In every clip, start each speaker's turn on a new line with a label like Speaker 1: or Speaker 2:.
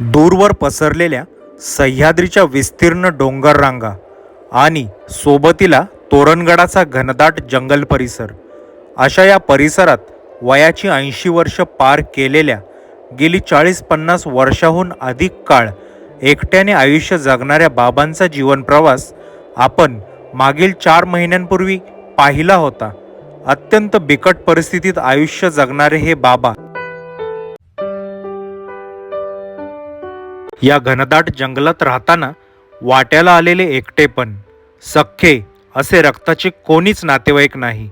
Speaker 1: दूरवर पसरलेल्या सह्याद्रीच्या विस्तीर्ण डोंगर रांगा आणि सोबतीला तोरणगडाचा घनदाट जंगल परिसर. अशा या परिसरात वयाची ऐंशी वर्ष पार केलेल्या गेली चाळीस पन्नास वर्षाहून अधिक काळ एकट्याने आयुष्य जगणाऱ्या बाबांचा जीवनप्रवास आपण मागील चार महिन्यांपूर्वी पाहिला होता. अत्यंत बिकट परिस्थितीत आयुष्य जगणारे हे बाबा या घनदाट जंगलात राहताना वाट्याला आलेले एकटेपण सख्खे असे रक्ताचे कोणीच नातेवाईक नाही.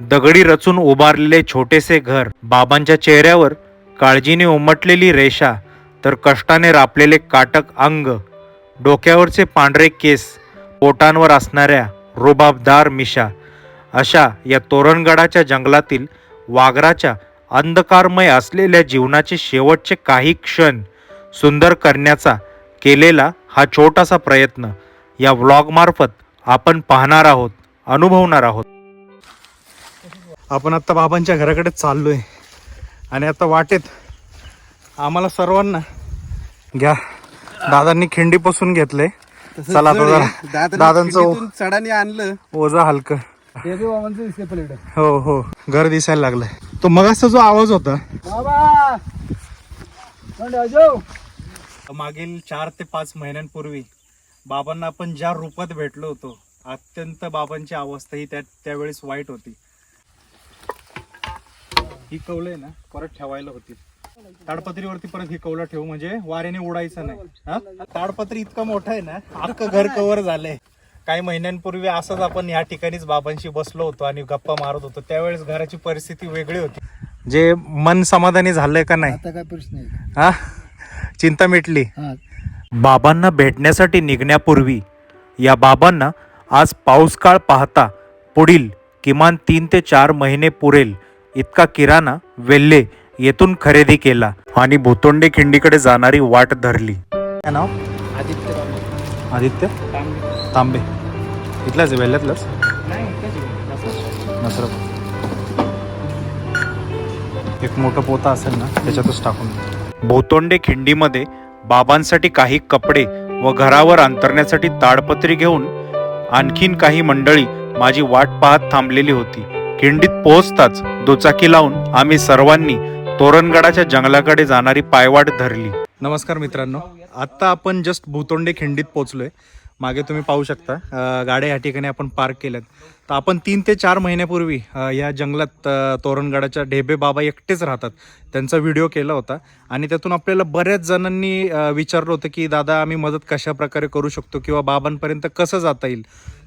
Speaker 1: दगडी रचून उभारलेले छोटेसे घर बाबांच्या चेहऱ्यावर काळजीने उमटलेली रेषा तर कष्टाने रापलेले काटक अंग डोक्यावरचे पांढरे केस पोटांवर असणाऱ्या रुबाबदार मिशा अशा या तोरणगडाच्या जंगलातील वाघराच्या अंधकारमय असलेल्या जीवनाचे शेवटचे काही क्षण सुंदर करण्याचा केलेला हा छोटासा प्रयत्न या व्लॉगमार्फत आपण पाहणार आहोत अनुभवणार आहोत. आपण आता बाबांच्या घराकडे चाललोय. आणि आता वाटेत आम्हाला सर्वांना घ्या. दादांनी खिंडी पासून घेतलंय. चला आता जरा दादांचं
Speaker 2: चढाने आणलं.
Speaker 1: ओझा हलकं. हो हो घर दिसायला लागलंय. तो मगाचा जो आवाज होता. मागील चार ते पाच महिन्यांपूर्वी बाबांना आपण ज्या रूपात भेटलो होतो अत्यंत बाबांची अवस्था ही त्या त्यावेळेस वाईट होती. ही कौल आहे ना परत ठेवायला होती ताडपत्रीवरती परत ही कौला ठेवू म्हणजे वाऱ्याने उडायचं नाही. हा? ताडपत्री इतकं मोठं आहे ना अख्खं घर कव्हर झालंय. काही महिन्यांपूर्वी असंच आपण या ठिकाणीच बाबांशी बसलो होतो आणि गप्पा मारत होतो. त्यावेळेस घराची परिस्थिती वेगळी होती. जे मन समाधानी झालंय का नाही?
Speaker 2: आता काय प्रश्न आहे?
Speaker 1: हा? चिंता मिटली.
Speaker 2: हा.
Speaker 1: बाबांना भेटण्यासाठी निघण्यापूर्वी या बाबांना आज पाऊस काळ पाहता पुढील किमान तीन ते चार महिने पुरेल इतका किराणा वेल्हे येथून खरेदी केला आणि भुतोंडे खिंडीकडे जाणारी वाट धरली. काय नाव?
Speaker 2: आदित्य
Speaker 1: आदित्य? तांबे. इथलाच आहे वेल्ह्यातलाच नसरत एक मोठं पोता असेल ना त्याच्यातच टाकून दे. भोतोंडे खिंडीमध्ये बाबांसाठी काही कपडे व घरावर अंतरण्यासाठी ताडपत्री घेऊन आणखीन काही मंडळी माझी वाट पाहत थांबलेली होती. खिंडीत पोहोचताच दुचाकी लावून आम्ही सर्वांनी तोरणगडाच्या जंगलाकडे जाणारी पायवाट धरली. नमस्कार मित्रांनो. आत्ता आपण जस्ट भूतोंडे खिंडीत पोचलोय मागे तुम्ही पाहू शकता गाड्या या ठिकाणी आपण पार्क केल्यात. तर आपण तीन ते चार महिन्यापूर्वी या जंगलात तोरणगडाच्या ढेबे बाबा एकटेच राहतात. त्यांचा व्हिडिओ केला होता आणि त्यातून आपल्याला बऱ्याच जणांनी विचारलं होतं की दादा आम्ही मदत कशा प्रकारे करू शकतो किंवा बाबांपर्यंत कसं जाता येईल?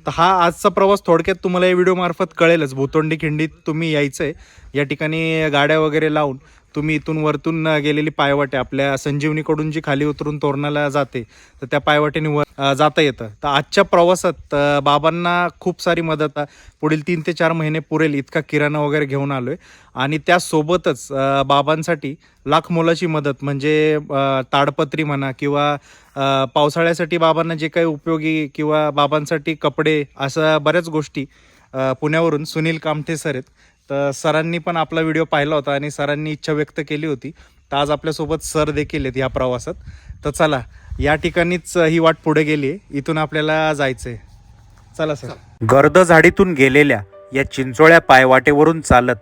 Speaker 1: तर हा आजचा प्रवास थोडक्यात तुम्हाला या व्हिडिओमार्फत कळेलच. भूतोंडी खिंडीत तुम्ही यायचं आहे या ठिकाणी गाड्या वगैरे लावून तुम्ही इथून वरतून गेलेली पायवाटे आपल्या संजीवनीकडून जी खाली उतरून तोरणाला जाते तर त्या पायवाटेने वर जाता येतं. तर आजच्या प्रवासात बाबांना खूप सारी मदत पुढील तीन ते चार महिने पुरेल इतका किराणा वगैरे घेऊन आलो आहे आणि त्यासोबतच बाबांसाठी लाख मोलाची मदत म्हणजे ताडपत्री म्हणा किंवा पावसाळ्यासाठी बाबांना जे काही उपयोगी किंवा बाबांसाठी कपडे अशा बऱ्याच गोष्टी पुण्यावरून सुनील कामठे सर आहेत. तर सरांनी पण आपला व्हिडिओ पाहिला होता आणि सरांनी इच्छा व्यक्त केली होती. तर आज आपल्यासोबत सर देखील आहेत या प्रवासात. तर चला या ठिकाणीच ही वाट पुढे गेली आहे. इथून आपल्याला जायचंय. चला सर. गर्द झाडीतून गेलेल्या या चिंचोळ्या पायवाटेवरून चालत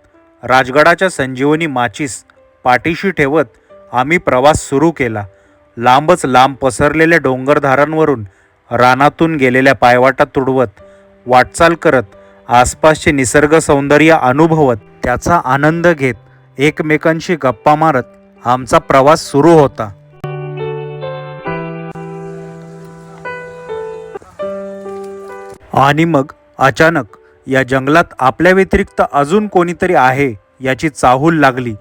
Speaker 1: राजगडाच्या संजीवनी माचीस पाठीशी ठेवत आम्ही प्रवास सुरू केला. लांबच लांब पसरलेल्या डोंगरधारांवरून रानातून गेलेल्या पायवाटा तुडवत वाटचाल करत आसपासचे निसर्ग सौंदर्य अनुभवत त्याचा आनंद घेत एकमेकांशी गप्पा मारत आमचा प्रवास सुरू होता. आणि मग अचानक या जंगलात आपल्या व्यतिरिक्त अजून कोणीतरी आहे याची चाहूल लागली.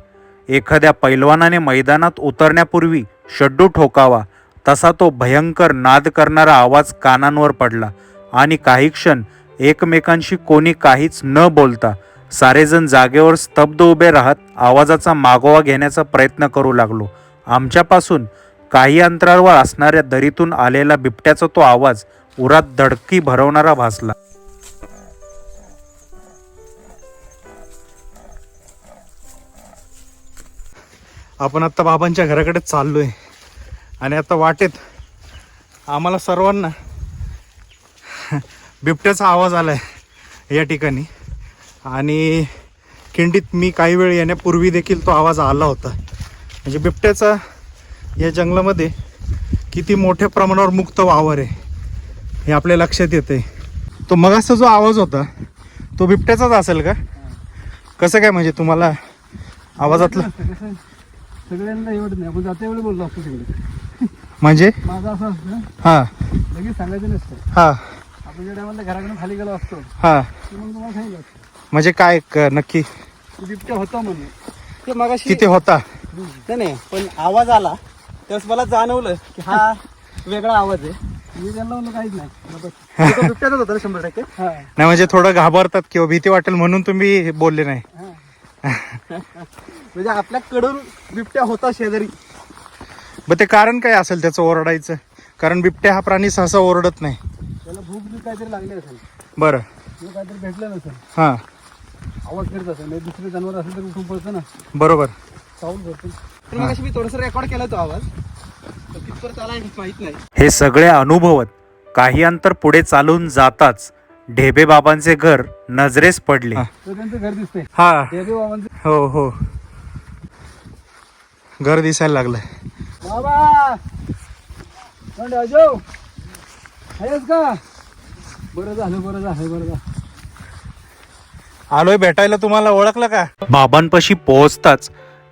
Speaker 1: एखाद्या पैलवानाने मैदानात उतरण्यापूर्वी शड्डू ठोकावा तसा तो भयंकर नाद करणारा आवाज कानांवर पडला आणि काही क्षण एकमेकांशी कोणी काहीच न बोलता सारेजण जागेवर स्तब्ध उभे राहत आवाजाचा मागोवा घेण्याचा प्रयत्न करू लागलो. आमच्यापासून काही अंतरावर असणाऱ्या दरीतून आलेला बिबट्याचा तो आवाज उरात धडकी भरवणारा भासला. आपण आता बाबांच्या घराकडे चाललोय.
Speaker 3: आणि आता वाटेत आम्हाला सर्वांना बिबट्याचा आवाज आला आहे या ठिकाणी. आणि खिंडीत मी काही वेळ येण्यापूर्वी देखील तो आवाज आला होता. म्हणजे बिबट्याचा या जंगलामध्ये किती मोठ्या प्रमाणावर मुक्त वावर आहे हे आपल्या लक्षात येते तो मगाचा जो आवाज होता तो बिबट्याचाच असेल का? कसं काय म्हणजे तुम्हाला आवाजातलं?
Speaker 2: सगळ्यांना एवढं नाही आपण जाता बोललो असतो सगळे
Speaker 3: म्हणजे?
Speaker 2: माझं असं असतं
Speaker 3: हां.
Speaker 2: लगेच सांगायचं नसतं.
Speaker 3: हां.
Speaker 2: आपण ज्या टायमाला घराकडून खाली गेलो असतो.
Speaker 3: हां.
Speaker 2: की मग तुम्हाला सांगितलं असतं.
Speaker 3: म्हणजे काय क- नक्की?
Speaker 2: की बिबट्या होता म्हणून ते मगाशी
Speaker 3: किती होता?
Speaker 2: नाही नाही पण आवाज आला. त्यावेळेस मला जाणवलं की हा वेगळा आवाज आहे. मी त्यांना म्हणलं काहीच नाही. मग बस. तो बिबट्याचाच होता ना शंभर टक्के. हा.
Speaker 3: नाही म्हणजे थोडं घाबरतात किंवा भीती वाटेल म्हणून तुम्ही बोलले नाही.
Speaker 2: हा. म्हणजे आपल्याकडून बिबट्या होता शेजारी.
Speaker 3: मग ते कारण काय असेल त्याचं ओरडायचं? कारण बिबट्या हा प्राणी सहसा ओरडत नाही.
Speaker 2: त्याला भूक बी काहीतरी लागली असेल.
Speaker 3: बरं.
Speaker 2: किंवा काहीतरी भेटलं नसेल.
Speaker 3: हां.
Speaker 2: आवाज करत असेल. नाही दुसरे जनावर असेल तर उठून पडतं ना.
Speaker 3: बरोबर.
Speaker 2: साऊंड करतो तर मग मी थोडंसं रेकॉर्ड केला तो आवाज? तर कितपर्यंत आला हे माहीत नाही.
Speaker 3: हे सगळे अनुभवत काही अंतर पुढे चालून जाताच ढेबे बाबांचे घर नजरेस पडले.
Speaker 2: तर त्यांचं घर दिसतंय.
Speaker 3: हा.
Speaker 2: देवी बाबांचं
Speaker 3: हो हो. घर दिसायला लागलंय.
Speaker 2: बाबा! पण राजो आहेस का? बरं झालं बरं झालं बरं झालं.
Speaker 3: आलोय भेटायला तुम्हाला ओळखलं का? बाबांपाशी पोहोचताच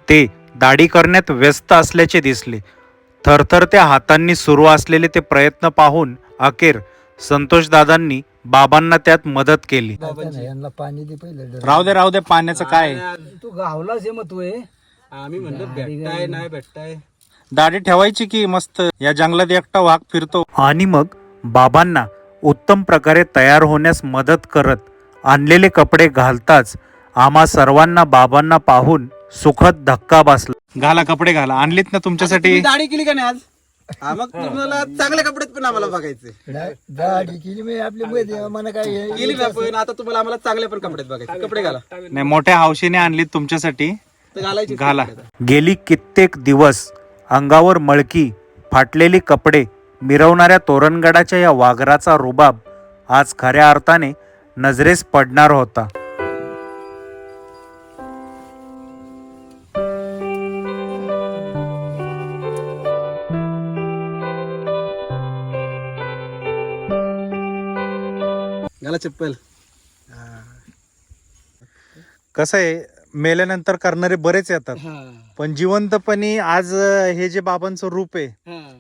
Speaker 3: ते दाढी करण्यात व्यस्त असल्याचे दिसले. थरथर त्या हातांनी सुरू असलेले ते प्रयत्न पाहून अखेर संतोष दादांनी बाबांना त्यात मदत केली.
Speaker 2: यांना पाणी दे पहिलं
Speaker 3: राहू दे राहू दे पाण्याचं काय?
Speaker 2: तू गावलाच हे मग तू आम्ही म्हणलं भेटताय नाही भेटताय.
Speaker 3: दाढी ठेवायची की मस्त? या जंगलात एकटा वाघ फिरतो. आणि मग बाबांना उत्तम प्रकारे तयार होण्यास मदत करत आणलेले कपडे घालताच आम्हा सर्वांना बाबांना पाहून सुखद धक्का बसला. घाला कपडे घाला. आणलीत ना तुमच्यासाठी?
Speaker 2: दाढी केली का नाही आज? हा, मग तुम्हाला चांगल्या कपड्यात पण आम्हाला बघायचे.
Speaker 4: गाडी केली मी आपली मध्ये मला काय
Speaker 2: केली ना पण आता तुम्हाला आम्हाला चांगल्या पण कपड्यात बघायचे. कपडे घाला.
Speaker 3: नाही मोठ्या हौशीने आणलीत तुमच्यासाठी.
Speaker 2: तर घालायचे.
Speaker 3: घाला. गेली कित्येक दिवस अंगावर मळकी फाटलेली कपडे मिरवणाऱ्या तोरणगडाच्या या वाघराचा रुबाब आज खऱ्या अर्थाने नजरेस पडणार होता.
Speaker 2: चप्पल.
Speaker 3: कसं आहे? मेल्यानंतर करणारे बरेच येतात. पण जिवंतपणी आज अं, हे जे बाबांचं रूप आहे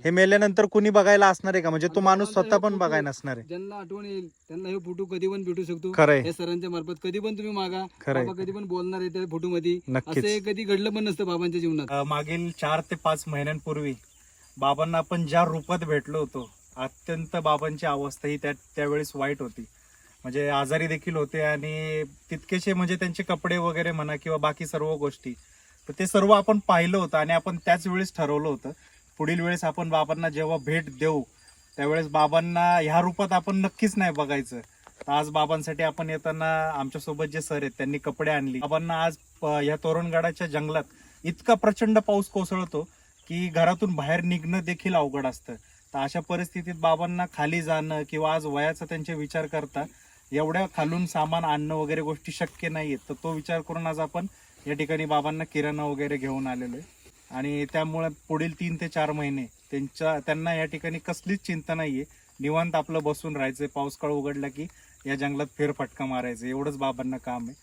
Speaker 3: हे. मेल्यानंतर कुणी बघायला असणार आहे का? म्हणजे तो माणूस स्वतः पण बघायला नसणार आहे.
Speaker 2: ज्यांना आठवण येईल त्यांना हे फोटो कधी पण भेटू शकतो.
Speaker 3: खरंय.
Speaker 2: या सरांच्या मार्फत कधी पण तुम्ही मागा.
Speaker 3: खरंय.
Speaker 2: बाबा कधी पण बोलणार आहे त्या फोटो मध्ये
Speaker 3: नक्कीच.
Speaker 2: असं कधी घडलं पण नसतं बाबांच्या जीवनात.
Speaker 3: अ, मागील चार ते पाच महिन्यांपूर्वी बाबांना आपण ज्या रूपात भेटलो होतो अत्यंत बाबांची अवस्था ही त्या त्यावेळेस वाईट होती. म्हणजे आजारी देखील होते आणि तितकेसे म्हणजे त्यांचे कपडे वगैरे म्हणा किंवा बाकी सर्व गोष्टी तर ते सर्व आपण पाहिलं होतं आणि आपण त्याच वेळेस ठरवलं होतं. पुढील वेळेस आपण बाबांना जेव्हा भेट देऊ त्यावेळेस बाबांना ह्या रूपात आपण नक्कीच नाही बघायचं. तर आज बाबांसाठी आपण येताना आमच्यासोबत जे सर आहेत त्यांनी कपडे आणली. बाबांना आज या तोरणगडाच्या जंगलात इतका प्रचंड पाऊस कोसळतो की घरातून बाहेर निघणं देखील अवघड असतं. तर अशा परिस्थितीत बाबांना खाली जाणं किंवा आज वयाचा त्यांचे विचार करता एवढ्या खालून सामान आणणं वगैरे गोष्टी शक्य नाहीयेत तर तो विचार करून आज आपण या ठिकाणी बाबांना किराणा वगैरे घेऊन आलेलो आहे. आणि त्यामुळे पुढील तीन ते चार महिने त्यांच्या त्यांना या ठिकाणी कसलीच चिंता नाहीये. निवांत आपलं बसून राहायचंय. पाऊस उघडला की या जंगलात फेरफटका मारायचं एवढंच बाबांना काम आहे.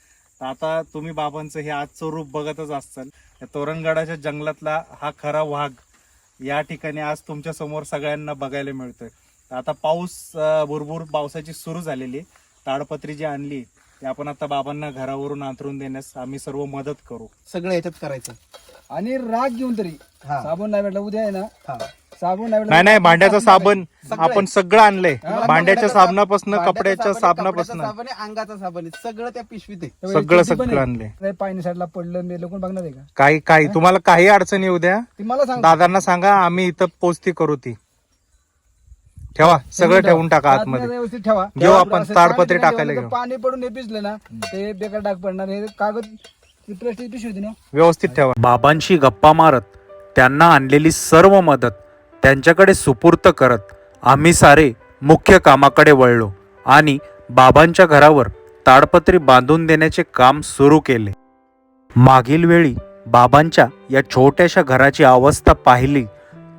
Speaker 3: तर आता तुम्ही बाबांचं हे आजचं रूप बघतच असाल या तोरणगडाच्या जंगलातला हा खरा वाघ या ठिकाणी आज तुमच्यासमोर सगळ्यांना बघायला मिळतोय. तर आता पाऊस भरभूर पावसाची सुरू झालेली आहे. ताडपत्री जी आणली ती आपण आता बाबांना घरावरून अंतरून देण्यास आम्ही सर्व मदत करू.
Speaker 2: सगळं याच्यात करायचं. आणि राग घेऊन तरी साबण नाही भेटला उद्या आहे ना? साबण नाही भेटला
Speaker 3: नाही नाही भांड्याचं साबण आपण सगळं आणलंय.
Speaker 2: हा,
Speaker 3: भांड्याच्या साबणापासून कपड्याच्या साबणापासून
Speaker 2: कपड्याचा साबण आहे, अंगाचा साबण आहे, सगळं त्या पिशवीत आहे.
Speaker 3: सगळं
Speaker 2: पण
Speaker 3: सगळं
Speaker 2: आहे.
Speaker 3: आणलंय.
Speaker 2: नाही, पायनी साईडला पडलं मी लोक बघणार आहे का?
Speaker 3: काही काही. तुम्हाला काही अडचण येऊ द्या.
Speaker 2: ती मला सांग.
Speaker 3: दादांना सांगा आम्ही इथं पोचती करू ती. ठेवा सगळं ठेवून टाका
Speaker 2: आतमध्ये व्यवस्थित ठेवा.
Speaker 3: घेऊ आपण,
Speaker 2: असं
Speaker 3: ताडपत्री
Speaker 2: पाणी
Speaker 3: टाकायला घेऊ.
Speaker 2: पाणी पडून हे भिजलं ना ते बेकार डाग पडणार. हे कागद ती प्लास्टिक पिशवी होती ना
Speaker 3: व्यवस्थित ठेवा. बाबांशी गप्पा मारत त्यांना आणलेली सर्व मदत त्यांच्याकडे सुपूर्त करत आम्ही सारे मुख्य कामाकडे वळलो आणि बाबांच्या घरावर ताडपत्री बांधून देण्याचे काम सुरू केले. मागील वेळी बाबांच्या या छोट्याशा घराची अवस्था पाहिली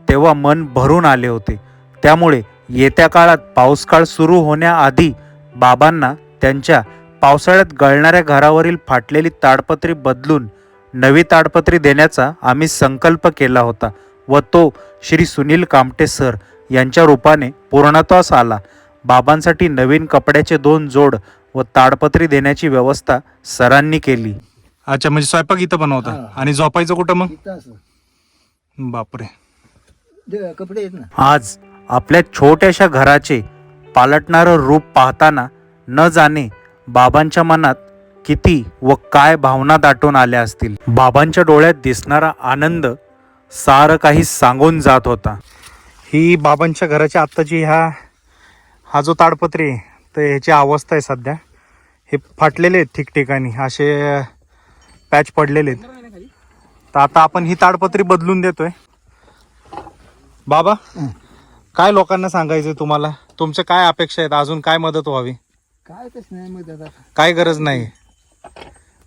Speaker 3: तेव्हा मन भरून आले होते. त्यामुळे येत्या काळात पाऊसकाळ सुरू होण्याआधी बाबांना त्यांच्या पावसाळ्यात गळणाऱ्या घरावरील फाटलेली ताडपत्री बदलून नवी ताडपत्री देण्याचा आम्ही संकल्प केला होता व तो श्री सुनील कामटे सर यांच्या रूपाने पूर्णत्वास आला. बाबांसाठी नवीन कपड्याचे दोन जोड व ताडपत्री देण्याची व्यवस्था सरांनी केली. अच्छा म्हणजे स्वयंपाक इथं बनवता. आणि झोपायचं कुठं मग. बापरे.
Speaker 4: दे- कपडे आहेत ना.
Speaker 3: आज आपल्या छोट्याशा घराचे पालटणारं रूप पाहताना न जाणे बाबांच्या मनात किती व काय भावना दाटून आल्या असतील. बाबांच्या डोळ्यात दिसणारा आनंद सारं काही सांगून जात होता. ही बाबांच्या घराची आत्ताची ह्या हा जो ताडपत्री आहे तर ह्याची अवस्था आहे सध्या. हे फाटलेले आहेत ठिकठिकाणी असे पॅच पडलेले आहेत. तर आता आपण ही ताडपत्री बदलून देतोय. बाबा. काय लोकांना सांगायचं तुम्हाला? तुमच्या काय अपेक्षा आहेत? अजून काय मदत व्हावी?
Speaker 4: काय तस नाही मग
Speaker 3: काय गरज नाही.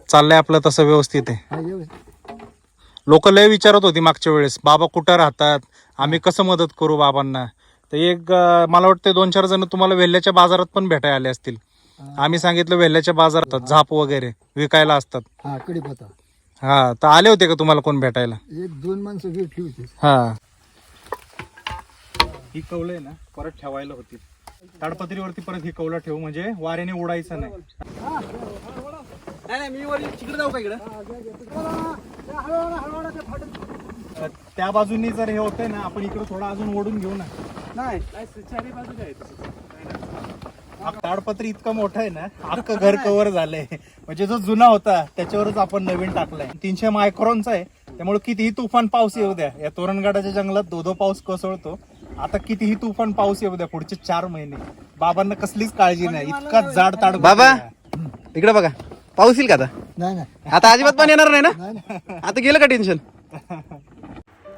Speaker 3: चाललंय आपलं तसं व्यवस्थित आहे.
Speaker 4: हा व्यवस्थित.
Speaker 3: लोक लय विचारत होती मागच्या वेळेस बाबा कुठं राहतात? आम्ही कसं मदत करू बाबांना? तर एक अं, मला वाटतं दोन चार जण तुम्हाला वेल्ल्याच्या बाजारात पण भेटायला आले असतील. आम्ही सांगितलं वेल्ल्याच्या बाजारात झाप वगैरे विकायला असतात.
Speaker 4: हा
Speaker 3: हा तर आले होते का तुम्हाला कोण भेटायला?
Speaker 4: एक दोन माणसं भेटली होती.
Speaker 3: हा. ही कौलं आहे ना परत ठेवायला होती ताडपत्रीवरती परत ही कौला ठेवू म्हणजे वाऱ्याने उडायचं नाही.
Speaker 2: नाही नाही मी वर तिकडे जाऊ का इकडं?
Speaker 3: तर त्या बाजूनी जर हे होतंय ना आपण इकडे थोडं अजून ओढून घेऊ ना.
Speaker 2: नाही चारी बाजू आहेत?
Speaker 3: ताडपत्री इतकं मोठं आहे ना अख्खं घर कव्हर झालंय. म्हणजे जो जुना होता त्याच्यावरच आपण नवीन टाकलाय. तीनशे मायक्रॉनचा आहे त्यामुळे कितीही तुफान पाऊस येऊ द्या या तोरणगडाच्या जंगलात दो दो पाऊस कोसळतो. आता कितीही तुफान पाऊस येऊ द्या पुढचे चार महिने. बाबांना कसलीच काळजी नाही इतका जाड ताड
Speaker 2: बाबा इकडे बघा. पाऊस येईल का आता?
Speaker 4: नाही नाही.
Speaker 2: आता अजिबात पण येणार नाही ना. आता गेलं का टेन्शन?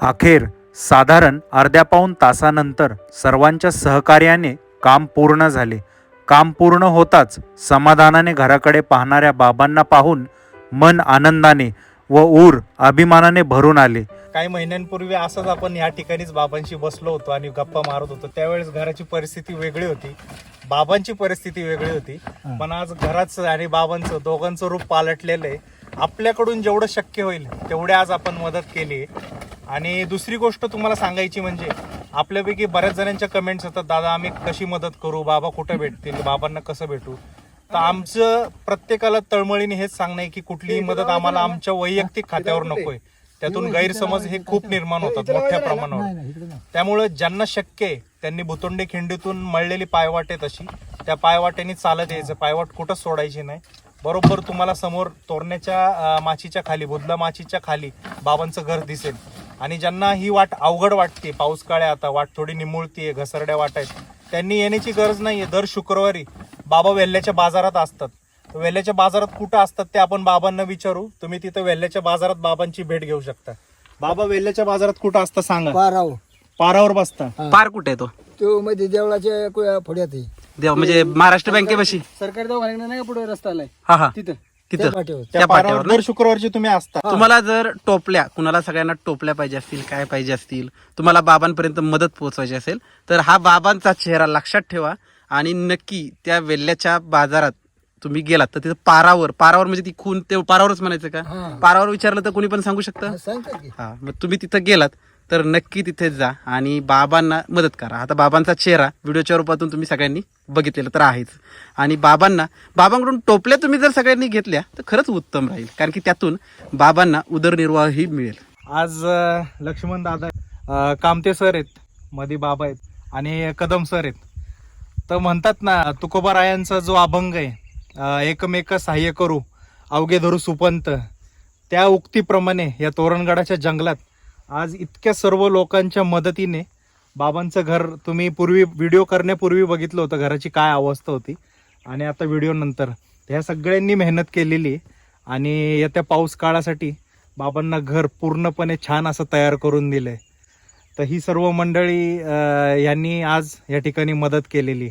Speaker 3: अखेर साधारण अर्ध्या पाऊन तासानंतर सर्वांच्या सहकार्याने काम पूर्ण झाले. काम पूर्ण होताच समाधानाने घराकडे पाहणाऱ्या बाबांना पाहून मन आनंदाने व ऊर अभिमानाने भरून आले. काही महिन्यांपूर्वी असंच आपण या ठिकाणीच बाबांशी बसलो होतो आणि गप्पा मारत होतो. त्यावेळेस घराची परिस्थिती वेगळी होती. बाबांची परिस्थिती वेगळी होती. पण आज घराचं आणि बाबांचं दोघांचं रूप पालटलेलं आहे. आपल्याकडून जेवढं शक्य होईल तेवढे आज आपण मदत केली आणि दुसरी गोष्ट तुम्हाला सांगायची म्हणजे आपल्यापैकी बऱ्याच जणांच्या कमेंट्स येतात दादा आम्ही कशी मदत करू? बाबा कुठं भेटतील? बाबांना कसं भेटू? तर आमचं प्रत्येकाला तळमळीने हेच सांगणं आहे की कुठलीही मदत आम्हाला आमच्या वैयक्तिक खात्यावर नकोय त्यातून गैरसमज हे खूप निर्माण होतात मोठ्या प्रमाणावर. त्यामुळे ज्यांना शक्य आहे त्यांनी भुतुंडी खिंडीतून मळलेली पायवाट आहे तशी. त्या पायवाटेने चालत यायचं पायवाट कुठंच सोडायची नाही. बरोबर तुम्हाला समोर तोरण्याच्या माचीच्या खाली बुधला माचीच्या खाली बाबांचं घर दिसेल. आणि ज्यांना ही वाट अवघड वाटते पाऊस काळ्या आता वाट थोडी निमुळतीये घसरड्या वाट आहेत त्यांनी येण्याची गरज नाहीये. दर शुक्रवारी बाबा वेल्ल्याच्या बाजारात असतात. वेल्ल्याच्या बाजारात कुठं असतात ते आपण बाबांना विचारू. तुम्ही तिथं वेल्ल्याच्या बाजारात बाबांची भेट घेऊ शकता. बाबा वेल्ल्याच्या बाजारात कुठं असतं सांगा.
Speaker 4: पाराव
Speaker 3: पारावर बसता.
Speaker 2: पार कुठे तो?
Speaker 4: तो मध्ये देवळाच्या कु- पुढ्यात आहे.
Speaker 2: देव म्हणजे महाराष्ट्र बँकेपाशी
Speaker 5: सरकारी दवाखान्याकडे नाही का पुढे रस्ता आलाय?
Speaker 2: हा हा.
Speaker 5: तिथं.
Speaker 4: त्या
Speaker 2: तिथं
Speaker 4: पाठीवर.
Speaker 3: त्या
Speaker 2: त्या
Speaker 3: पारावर
Speaker 2: पाट्यावर
Speaker 3: दर शुक्रवारची तुम्ही असता.
Speaker 2: तुम्हाला जर टोपल्या कुणाला सगळ्यांना टोपल्या पाहिजे असतील काय पाहिजे असतील तुम्हाला बाबांपर्यंत मदत पोहोचवायची असेल तर हा बाबांचा चेहरा लक्षात ठेवा आणि नक्की त्या वेल्ल्याच्या बाजारात तुम्ही गेलात तर तिथं पारावर पारावर म्हणजे ती खून ते पारावरच म्हणायचं का?
Speaker 4: हा.
Speaker 2: पारावर विचारलं तर कोणी पण सांगू शकतं?
Speaker 4: हा,
Speaker 2: हा मग तुम्ही तिथं गेलात तर नक्की तिथे जा आणि बाबांना मदत करा. आता बाबांचा चेहरा व्हिडिओच्या रूपातून तुम्ही सगळ्यांनी बघितलेला तर आहेच. आणि बाबांना बाबांकडून टोपल्या तुम्ही जर सगळ्यांनी घेतल्या तर खरंच उत्तम राहील. कारण की त्यातून बाबांना उदरनिर्वाहही मिळेल.
Speaker 3: आज लक्ष्मण दादा कामते सर आहेत मधी बाबा आहेत आणि कदम सर आहेत. तर म्हणतात ना तुकोबारायांचा जो अभंग आहे एकमेक सहाय्य करू अवघे धरू सुपंत. त्या उक्तीप्रमाणे या तोरणगडाच्या जंगलात आज इतक्या सर्व लोकांच्या मदतीने बाबांचं घर तुम्ही पूर्वी व्हिडिओ करण्यापूर्वी बघितलं होतं घराची काय अवस्था होती. आणि आता व्हिडिओ नंतर. ह्या सगळ्यांनी मेहनत केलेली आहे. आणि येत्या पाऊस काळासाठी बाबांना घर पूर्णपणे छान असं तयार करून दिलंय. तर ही सर्व मंडळी यांनी आज या ठिकाणी मदत केलेली.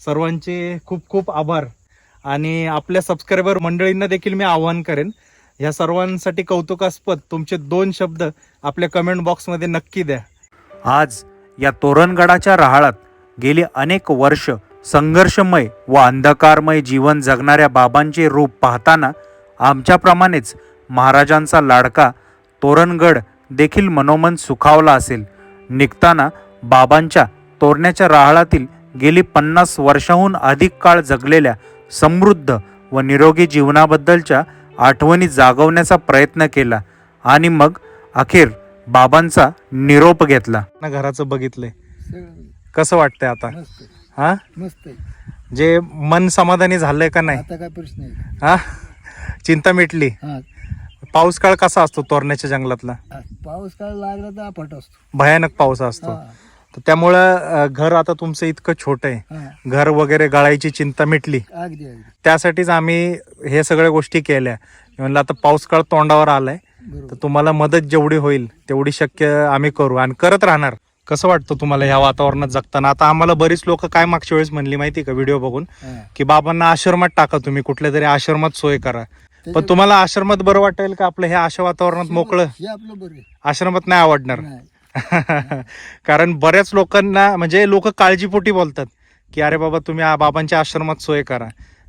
Speaker 3: सर्वांचे खूप खूप आभार. आणि आपल्या सबस्क्रायबर मंडळींना देखील मी आवाहन करेन ह्या सर्वांसाठी कौतुकास्पद तुमचे दोन शब्द आपल्या कमेंट बॉक्समध्ये नक्की द्या. आज या तोरणगडाच्या राहाळात गेली अनेक वर्ष संघर्षमय व अंधकारमय जीवन जगणाऱ्या बाबांचे रूप पाहताना आमच्याप्रमाणेच महाराजांचा लाडका तोरणगड देखील मनोमन सुखावला असेल. निघताना बाबांच्या तोरण्याच्या राहाळातील गेली पन्नास वर्षाहून अधिक काळ जगलेल्या समृद्ध व निरोगी जीवनाबद्दलच्या आठवणी जागवण्याचा प्रयत्न केला आणि मग अखेर बाबांचा निरोप घेतला. घराचं बघितलंय. कसं वाटतंय आता?
Speaker 4: मस्त आहे.
Speaker 3: हा?
Speaker 4: मस्त आहे.
Speaker 3: जे मन समाधानी झालंय का नाही?
Speaker 4: आता काय प्रश्न आहे?
Speaker 3: हा? चिंता मिटली.
Speaker 4: हा.
Speaker 3: पाऊस काळ कसा असतो तोरण्याच्या जंगलातला?
Speaker 4: पाऊस काळ लागला तर असतो.
Speaker 3: भयानक पाऊस असतो. तर त्यामुळं अं, घर आता तुमचं इतकं छोटं आहे.
Speaker 4: हा.
Speaker 3: घर वगैरे गळायची चिंता मिटली.
Speaker 4: अगदी अगदी.
Speaker 3: त्यासाठीच आम्ही हे सगळ्या गोष्टी केल्या. म्हणलं आता पाऊस काळ तोंडावर आलाय. तर
Speaker 4: बरोबर
Speaker 3: तुम्हाला मदत जेवढी होईल तेवढी शक्य आम्ही करू आणि करत राहणार. कसं वाटतं तुम्हाला ह्या वातावरणात जगताना? आता आम्हाला बरीच लोक काय मागच्या वेळेस म्हणली माहिती का व्हिडिओ बघून?
Speaker 4: हा.
Speaker 3: की बाबांना आश्रमात टाका तुम्ही कुठल्या तरी आश्रमात सोय करा. पण
Speaker 4: त्याच्या-
Speaker 3: तुम्हाला आश्रमात बरं वाटेल का आपलं हे अशा वातावरणात मोकळं?
Speaker 4: हे आपलं बरं आहे.
Speaker 3: आश्रमात नाही आवडणार.
Speaker 4: नाही.
Speaker 3: कारण बऱ्याच लोकांना म्हणजे लोक काळजीपोटी बोलतात की अरे बाबा तुम्ही बाबांच्या आश्रमात सोय करा.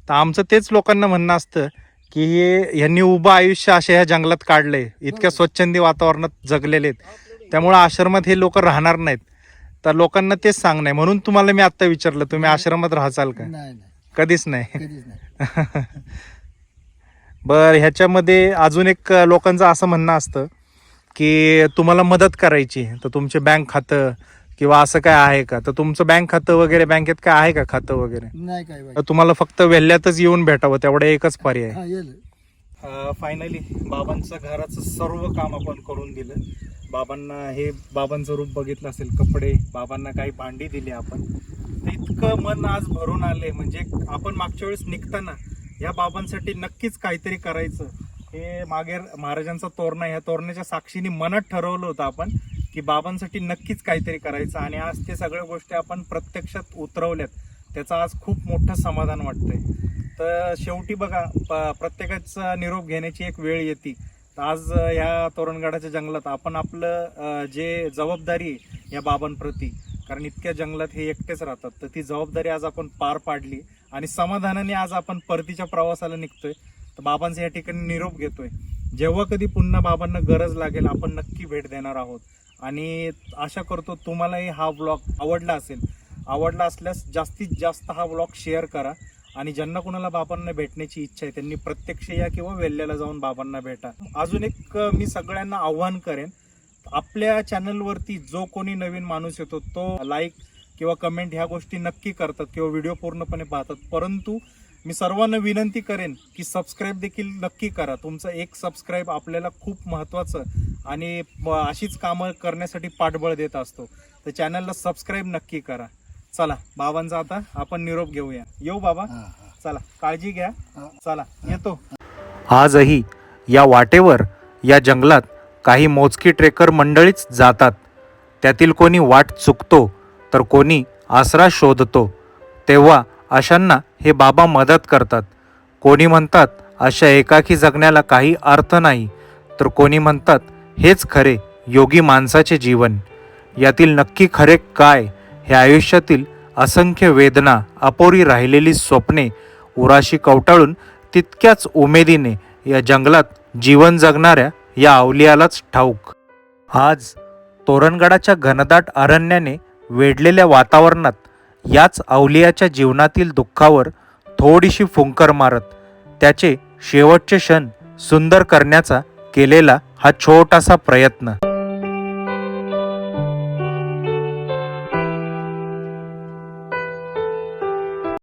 Speaker 3: तर आमचं तेच लोकांना म्हणणं असतं की हे यांनी उभं आयुष्य अशा ह्या जंगलात काढलंय. इतक्या स्वच्छंदी वातावरणात जगलेले आहेत. त्यामुळे आश्रमात हे लोक राहणार नाहीत. तर लोकांना तेच सांगणं म्हणून तुम्हाला मी आता विचारलं तुम्ही आश्रमात राहचाल का? कधीच नाही. बर ह्याच्यामध्ये अजून एक लोकांचं असं म्हणणं असतं की तुम्हाला मदत करायची. तर तुमचे बँक खातं किंवा असं काय आहे का? तर तुमचं बँक खातं वगैरे बँकेत काय आहे का खातं वगैरे?
Speaker 4: नाही काय
Speaker 3: तर तुम्हाला फक्त वेल्ह्यातच येऊन भेटावं तेवढं एकच पर्याय
Speaker 4: हा येईल
Speaker 3: फायनली बाबांचं घराचं सर्व काम आपण करून दिलं. बाबांना हे बाबांचं रूप बघितलं असेल कपडे बाबांना काही भांडी दिली आपण. तर इतकं मन आज भरून आले म्हणजे आपण मागच्या वेळेस निघताना या बाबांसाठी नक्कीच काहीतरी करायचं. हे मागे महाराजांचा तोरणा ह्या तोरणाच्या साक्षीने मनात ठरवलं होतं आपण की बाबांसाठी नक्कीच काहीतरी करायचं आणि आज ते सगळ्या गोष्टी आपण प्रत्यक्षात उतरवल्यात. त्याचं आज खूप मोठं समाधान वाटतंय. तर शेवटी बघा प्रत्येकाचा निरोप घेण्याची एक वेळ येते. तर आज या तोरणगडाच्या जंगलात आपण आपलं जे जबाबदारी आहे या बाबांप्रती कारण इतक्या जंगलात हे एकटेच राहतात तर ती जबाबदारी आज आपण पार पाडली आणि समाधानाने आज आपण परतीच्या प्रवासाला निघतोय. तर बाबांचा या ठिकाणी निरोप घेतोय. जेव्हा कधी पुन्हा बाबांना गरज लागेल आपण नक्की भेट देणार आहोत. आणि आशा करतो तुम्हालाही हा ब्लॉग आवडला असेल. आवडला असल्यास जास्तीत जास्त हा ब्लॉग शेअर करा. आणि ज्यांना कुणाला बाबांना भेटण्याची इच्छा आहे त्यांनी प्रत्यक्ष या किंवा वेल्ल्याला जाऊन बाबांना भेटा. अजून एक मी सगळ्यांना आव्हान करेन. आपल्या चॅनलवरती जो कोणी नवीन माणूस येतो तो लाईक किंवा कमेंट ह्या गोष्टी नक्की करतात किंवा व्हिडिओ पूर्णपणे पाहतात. परंतु मी सर्वांना विनंती करेन की सबस्क्राईब देखील नक्की करा. तुमचं एक सबस्क्राईब आपल्याला खूप महत्त्वाचं आणि अशीच कामं करण्यासाठी पाठबळ देत असतो. तर चॅनलला सबस्क्राईब नक्की करा. चला बाबांचा आता आपण निरोप घेऊया. येऊ बाबा. चला काळजी घ्या.
Speaker 4: हा.
Speaker 3: चला येतो. आजही या वाटेवर या जंगलात काही मोजकी ट्रेकर मंडळीच जातात. त्यातील कोणी वाट चुकतो तर कोणी आसरा शोधतो. तेव्हा अशांना हे बाबा मदत करतात. कोणी म्हणतात अशा एकाकी जगण्याला काही अर्थ नाही तर कोणी म्हणतात हेच खरे योगी माणसाचे जीवन. यातील नक्की खरे काय हे आयुष्यातील असंख्य वेदना अपोरी राहिलेली स्वप्ने उराशी कवटाळून तितक्याच उमेदीने या जंगलात जीवन जगणाऱ्या या अवलियालाच ठाऊक. आज तोरणगडाच्या घनदाट अरण्याने वेढलेल्या वातावरणात याच अवलियाच्या जीवनातील दुःखावर थोडीशी फुंकर मारत त्याचे शेवटचे क्षण सुंदर करण्याचा केलेला हा छोटासा प्रयत्न.